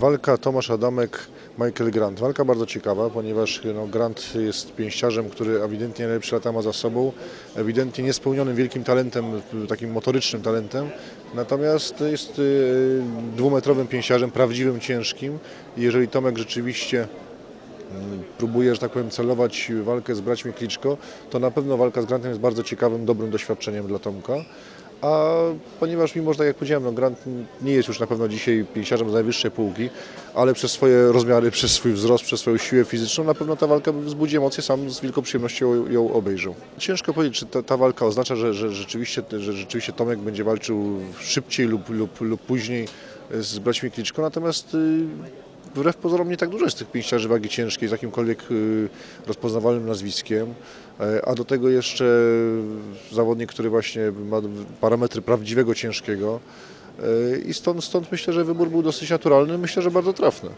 Walka Tomasz Adamek, Michael Grant. Walka bardzo ciekawa, ponieważ no, Grant jest pięściarzem, który ewidentnie najlepsze lata ma za sobą, ewidentnie niespełnionym wielkim talentem, takim motorycznym talentem, natomiast jest y, dwumetrowym pięściarzem, prawdziwym, ciężkim. Jeżeli Tomek rzeczywiście mm, próbuje, że tak powiem, celować walkę z braćmi Kliczko, to na pewno walka z Grantem jest bardzo ciekawym, dobrym doświadczeniem dla Tomka. A ponieważ mimo, że tak jak powiedziałem, no Grant nie jest już na pewno dzisiaj pięściarzem z najwyższej półki, ale przez swoje rozmiary, przez swój wzrost, przez swoją siłę fizyczną na pewno ta walka wzbudzi emocje, sam z wielką przyjemnością ją obejrzał. Ciężko powiedzieć, czy ta, ta walka oznacza, że, że, rzeczywiście, że rzeczywiście Tomek będzie walczył szybciej lub, lub, lub później z braćmi Kliczko, natomiast y, wbrew pozorom nie tak dużo jest tych pięściarzy wagi ciężkiej z jakimkolwiek y, rozpoznawalnym nazwiskiem, E, a do tego jeszcze zawodnik, który właśnie ma parametry prawdziwego ciężkiego E, i stąd, stąd myślę, że wybór był dosyć naturalny, myślę, że bardzo trafny.